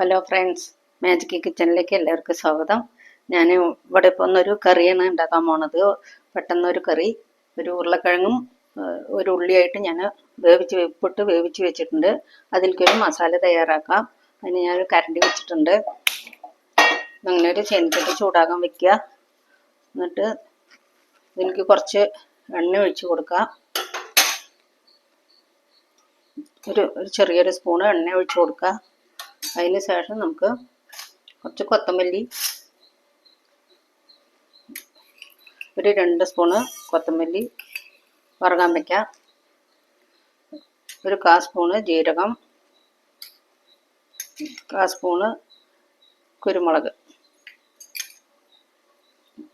Hello friends magic കിച്ചണിലേക്ക് എല്ലാവർക്കും സ്വാഗതം. ഞാൻ ഇവിടെ ഇപ്പോൾ ഒന്നൊരു കറിയാണ് ഉണ്ടാക്കാൻ പോണത്. പെട്ടെന്നൊരു കറി ഒരു ഉരുളക്കിഴങ്ങും ഒരു ഉള്ളിയായിട്ട് ഞാൻ വേവിച്ച് ഉപ്പിട്ട് വേവിച്ച് വെച്ചിട്ടുണ്ട്. അതിലേക്കൊരു മസാല തയ്യാറാക്കാം. അതിന് ഞാൻ കരണ്ടി വെച്ചിട്ടുണ്ട്. അങ്ങനെ ഒരു ചെനിച്ചട്ടി ചൂടാകാൻ വെക്കുക. എന്നിട്ട് ഇതിലേക്ക് കുറച്ച് എണ്ണ ഒഴിച്ച് കൊടുക്കാം ഒരു ഒരു ചെറിയൊരു സ്പൂണ് എണ്ണ ഒഴിച്ച് കൊടുക്കുക. അതിന് ശേഷം നമുക്ക് കുറച്ച് കൊത്തമല്ലി ഒരു രണ്ട് സ്പൂണ് കൊത്തമല്ലി വറകാൻ വയ്ക്കാം ഒരു കാ സ്പൂണ് ജീരകം കാ സ്പൂണ് കുരുമുളക്.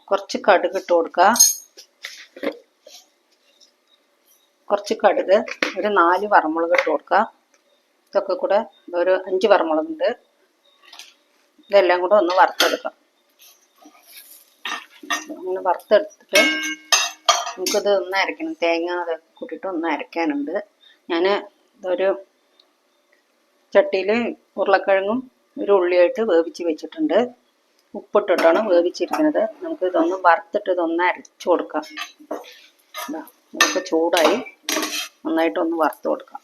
കുറച്ച് കടുക് ഇട്ട് കൊടുക്കുക കുറച്ച് കടുക് ഒരു നാല് വറമുളക് ഇട്ട് കൊടുക്കുക ഇതൊക്കെ കൂടെ ഒരു അഞ്ച് വറമുളകുണ്ട് ഇതെല്ലാം കൂടെ ഒന്ന് വറുത്തെടുക്കാം. അങ്ങനെ വറുത്തെടുത്തിട്ട് നമുക്കിത് ഒന്ന് അരക്കണം. തേങ്ങ അതൊക്കെ കൂട്ടിയിട്ട് ഒന്ന് അരക്കാനുണ്ട്. ഞാൻ ഇതൊരു ചട്ടിയിൽ ഉരുളക്കിഴങ്ങും ഒരു ഉള്ളിയായിട്ട് വേവിച്ച് വെച്ചിട്ടുണ്ട്. ഉപ്പിട്ടിട്ടാണ് വേവിച്ചിരിക്കുന്നത്. നമുക്ക് ഇതൊന്ന് വറുത്തിട്ട് ഇതൊന്ന് അരച്ചു കൊടുക്കാം. ഇതൊക്കെ ചൂടായി നന്നായിട്ടൊന്ന് വറുത്ത് കൊടുക്കാം.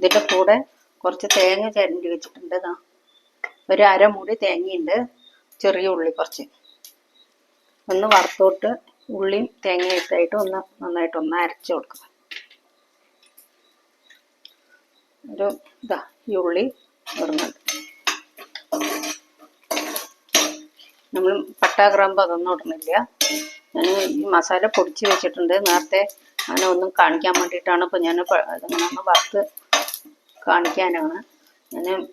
ഇതിന്റെ കൂടെ കുറച്ച് തേങ്ങ ചിരണ്ടി വെച്ചിട്ടുണ്ട് ഇതാ ഒരു അരമുടി തേങ്ങയുണ്ട്. ചെറിയ ഉള്ളി കുറച്ച്. ഒന്ന് വറുത്തോട്ട് ഉള്ളിയും തേങ്ങയും ഇട്ടായിട്ട് ഒന്ന് നന്നായിട്ട് ഒന്ന് അരച്ച് കൊടുക്കുക ഒരു ഇതാ ഈ ഉള്ളി ഇടുന്നുണ്ട്. നമ്മൾ പട്ട ഗ്രാമ്പ് അതൊന്നും ഇടുന്നില്ല. ഞാൻ ഈ മസാല പൊടിച്ച് വെച്ചിട്ടുണ്ട്. നേരത്തെ അങ്ങനെ ഒന്നും കാണിക്കാൻ വേണ്ടിയിട്ടാണ് ഇപ്പോൾ ഞാൻ അതിങ്ങനെ ഒന്ന് വറുത്ത് കാണിക്കാനാണ്. ഞാൻ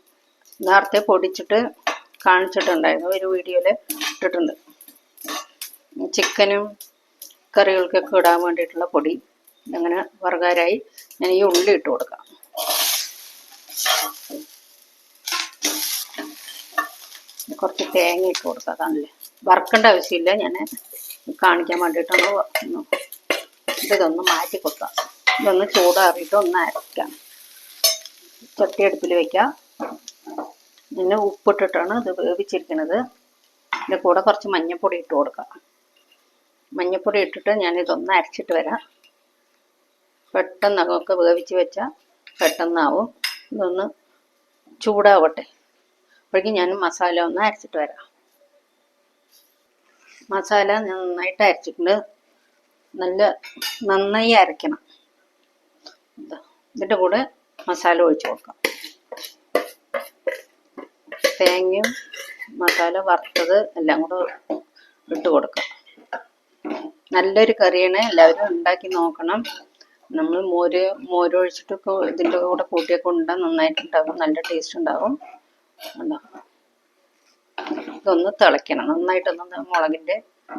നേരത്തെ പൊടിച്ചിട്ട് കാണിച്ചിട്ടുണ്ടായിരുന്നു. ഒരു വീഡിയോയിൽ ഇട്ടിട്ടുണ്ട്. ചിക്കനും കറികൾക്കൊക്കെ ഇടാൻ വേണ്ടിയിട്ടുള്ള പൊടി അങ്ങനെ വറുകാരായി ഞാൻ ഈ ഉള്ളി ഇട്ട് കൊടുക്കാം. കുറച്ച് തേങ്ങ ഇട്ട് കൊടുക്കാം. അതാണല്ലേ. വറുക്കേണ്ട ആവശ്യമില്ല. ഞാൻ കാണിക്കാൻ വേണ്ടിയിട്ടാണ് വ- ഒന്ന് ഇതൊന്ന് മാറ്റി കൊടുക്കാം. ഇതൊന്ന് ചൂടാറിയിട്ട് ഒന്ന് അരയ്ക്കാം ചട്ടി അടുപ്പിൽ വെക്കാം പിന്നെ ഉപ്പിട്ടിട്ടാണ് ഇത് വേവിച്ചിരിക്കുന്നത്. ഇതിന്റെ കൂടെ കുറച്ച് മഞ്ഞൾപ്പൊടി ഇട്ട് കൊടുക്കാം മഞ്ഞൾപ്പൊടി ഇട്ടിട്ട് ഞാൻ ഇതൊന്ന് അരച്ചിട്ട് വരാം. പെട്ടെന്ന് അതൊക്കെ വേവിച്ച് വെച്ചാൽ പെട്ടെന്നാവും. ഇതൊന്ന് ചൂടാവട്ടെ. അപ്പോഴേക്കും ഞാൻ മസാല ഒന്ന് അരച്ചിട്ട് വരാം. മസാല നന്നായിട്ട് അരച്ചിട്ടുണ്ട്. നല്ല നന്നായി അരയ്ക്കണം. ഇതാ, ഇതിന്റെ കൂടെ മസാല ഒഴിച്ച് കൊടുക്കാം. തേങ്ങയും മസാല വറുത്തത് എല്ലാം കൂടെ ഇട്ട് കൊടുക്കാം. നല്ലൊരു കറിയാണ്. എല്ലാവരും ഉണ്ടാക്കി നോക്കണം. നമ്മൾ മോര് മോര് ഒഴിച്ചിട്ടൊക്കെ ഇതിന്റെ കൂടെ കൂട്ടിയൊക്കെ ഉണ്ടാകും നന്നായിട്ടുണ്ടാകും നല്ല ടേസ്റ്റ് ഉണ്ടാകും? ഇതൊന്ന് തിളയ്ക്കണം. നന്നായിട്ടൊന്ന് മുളകിന്റെ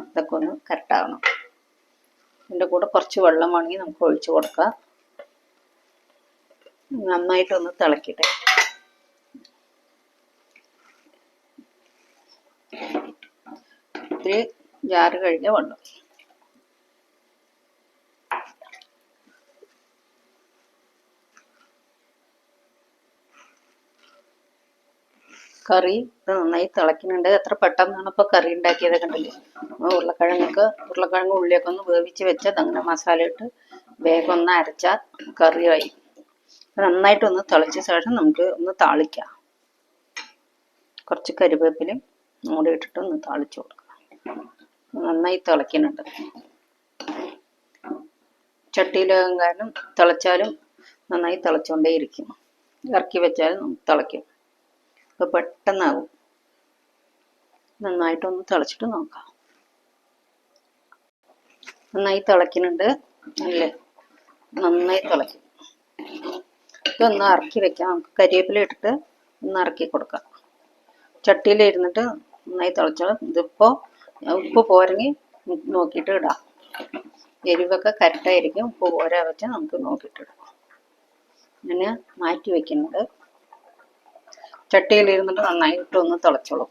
ഇതൊക്കെ ഒന്ന് കരട്ടാവണം ഇതിന്റെ കൂടെ കുറച്ച് വെള്ളം വേണമെങ്കിൽ നമുക്ക് ഒഴിച്ച് കൊടുക്കാം. നന്നായിട്ടൊന്ന് തിളക്കട്ടെ. ഇത്തിരി ജാറ് കഴിഞ്ഞ വെള്ളം കറി നന്നായി തിളക്കുന്നുണ്ട്. എത്ര പെട്ടെന്നാണ് ഇപ്പോൾ കറി ഉണ്ടാക്കിയത് കണ്ടില്ലേ? ഉരുളക്കിഴങ്ങൊക്കെ ഉരുളക്കിഴങ്ങ് ഉള്ളിയൊക്കെ ഒന്ന് വേവിച്ച് വെച്ചത് അങ്ങനെ മസാല ഇട്ട് വേഗം ഒന്ന് അരച്ചാൽ കറിയായി. നന്നായിട്ടൊന്ന് തിളച്ച ശേഷം നമുക്ക് ഒന്ന് താളിക്കാം. കുറച്ച് കരുവേപ്പിലും മൂടി ഇട്ടിട്ട് ഒന്ന് താളിച്ചു കൊടുക്കാം. നന്നായി തിളയ്ക്കുന്നുണ്ട്. ചട്ടിയിലാകും കാരണം തിളച്ചാലും നന്നായി തിളച്ചുകൊണ്ടേ ഇരിക്കും ഇറക്കി വെച്ചാലും തിളയ്ക്കും. അപ്പോൾ പെട്ടെന്നാകും നന്നായിട്ടൊന്ന് തിളച്ചിട്ട് നോക്കാം. നന്നായി തിളയ്ക്കുന്നുണ്ട്. അല്ലേ നന്നായി തിളയ്ക്കും. ഇതൊന്ന് ഇറക്കി വെക്കാം. നമുക്ക് കരിവേപ്പില ഇട്ടിട്ട് ഒന്ന് ഇറക്കി കൊടുക്കാം. ചട്ടിയിൽ ഇരുന്നിട്ട് നന്നായി തിളച്ചോളാം. ഇതിപ്പോൾ ഉപ്പ് പോരങ്ങി നോക്കിയിട്ട് ഇടാം. എരിവൊക്കെ കരട്ടായിരിക്കും ഉപ്പ് പോരാ വെച്ച് നമുക്ക് നോക്കിയിട്ട് ഇടാം. ഇങ്ങനെ മാറ്റി വെക്കുന്നത് ചട്ടിയിൽ ഇരുന്നിട്ട് നന്നായിട്ട് ഒന്ന് തിളച്ചോളും.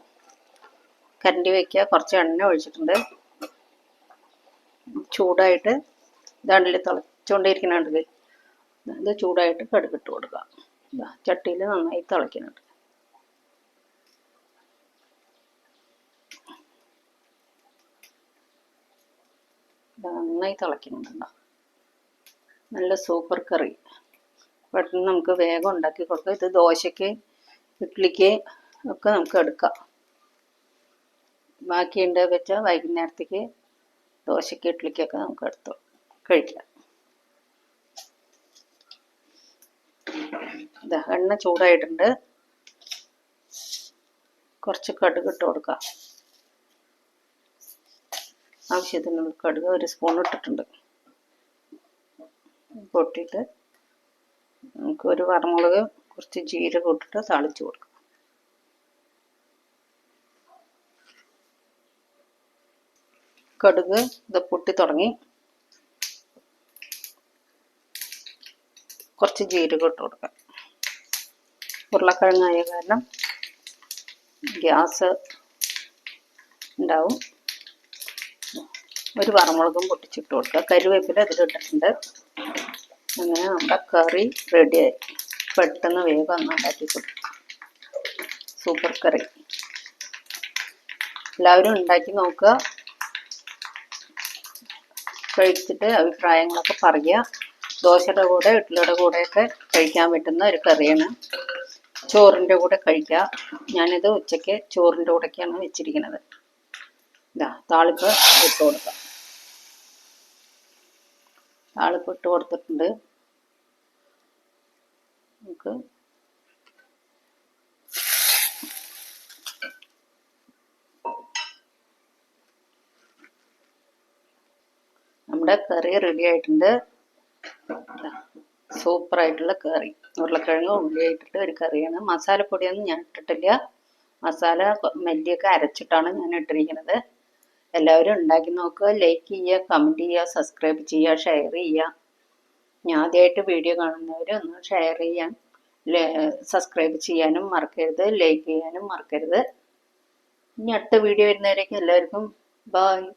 കരണ്ടി വെക്കുക. കുറച്ച് എണ്ണ ഒഴിച്ചിട്ടുണ്ട്. ചൂടായിട്ട് ഇതാണ്ടിൽ തിളച്ചുകൊണ്ടിരിക്കുന്നുണ്ടല്ലേ ഇത് ചൂടായിട്ട് കടുകിട്ട് കൊടുക്കുക. ഇതാ ചട്ടിയിൽ നന്നായി തിളയ്ക്കുന്നുണ്ട് നന്നായി തിളയ്ക്കുന്നുണ്ടോ നല്ല സൂപ്പർ കറി. പെട്ടെന്ന് നമുക്ക് വേഗം ഉണ്ടാക്കി കൊടുക്കാം. ഇത് ദോശയ്ക്ക് ഇഡ്ഡലിക്ക് ഒക്കെ നമുക്ക് എടുക്കാം. ബാക്കിയുണ്ട് വെച്ചാൽ വൈകുന്നേരത്തേക്ക് ദോശയ്ക്ക് ഇഡ്ഡലിക്കൊക്കെ നമുക്ക് എടുത്തു കഴിക്കാം. ഇതാ എണ്ണ ചൂടായിട്ടുണ്ട്. കുറച്ച് കടുക് ഇട്ട് കൊടുക്കാം. ആവശ്യത്തിനുള്ള കടുക് ഒരു സ്പൂൺ ഇട്ടിട്ടുണ്ട്. പൊട്ടിയിട്ട് നമുക്ക് ഒരു വറമുളക് കുറച്ച് ജീരകം ഇട്ടിട്ട് താളിച്ച് കൊടുക്കാം. കടുക് ഇത് പൊട്ടി തുടങ്ങി. കുറച്ച് ജീരകം ഇട്ട് കൊടുക്കാം. ഉരുളക്കിഴങ്ങായ കാരണം ഗ്യാസ് ഉണ്ടാവും. ഒരു വറമുളകും പൊട്ടിച്ചിട്ട് കൊടുക്കുക. കരുവേപ്പില അതിലിട്ടിട്ടുണ്ട്. അങ്ങനെ നമ്മുടെ കറി റെഡിയായി പെട്ടെന്ന് വേഗം ഒന്ന് ഉണ്ടാക്കി കൊടുക്കും സൂപ്പർ കറി എല്ലാവരും ഉണ്ടാക്കി നോക്കുക. കഴിച്ചിട്ട് അഭിപ്രായങ്ങളൊക്കെ പറയുക. ദോശയുടെ കൂടെ ഇഡ്ഡലിയുടെ കൂടെയൊക്കെ കഴിക്കാൻ പറ്റുന്ന ഒരു കറിയാണ് ചോറിന്റെ കൂടെ കഴിക്കുക ഞാനിത് ഉച്ചയ്ക്ക് ചോറിന്റെ കൂടെയൊക്കെയാണ് വെച്ചിരിക്കുന്നത്. ഇതാ താളിപ്പ് ഇട്ട് കൊടുക്കാം. താളിപ്പ് ഇട്ട് കൊടുത്തിട്ടുണ്ട്. നമുക്ക് നമ്മുടെ കറി റെഡി ആയിട്ടുണ്ട്. സൂപ്പർ ആയിട്ടുള്ള കറി. ഉരുളക്കിഴങ്ങ് ഉള്ളി ഇട്ടിട്ട് ഒരു കറിയാണ്. മസാലപ്പൊടിയൊന്നും ഞാൻ ഇട്ടിട്ടില്ല. മസാല മല്ലിയൊക്കെ അരച്ചിട്ടാണ് ഞാൻ ഇട്ടിരിക്കുന്നത്. എല്ലാവരും ഉണ്ടാക്കി നോക്കുക. ലൈക്ക് ചെയ്യുക കമന്റ് ചെയ്യുക സബ്സ്ക്രൈബ് ചെയ്യുക ഷെയർ ചെയ്യുക. ഞാൻ ആദ്യമായിട്ട് വീഡിയോ കാണുന്നവർ ഒന്ന് ഷെയർ ചെയ്യാൻ സബ്സ്ക്രൈബ് ചെയ്യാനും മറക്കരുത്. ലൈക്ക് ചെയ്യാനും മറക്കരുത്. ഇനി അടുത്ത വീഡിയോ വരുന്നവരേക്കും എല്ലാവർക്കും ബായ്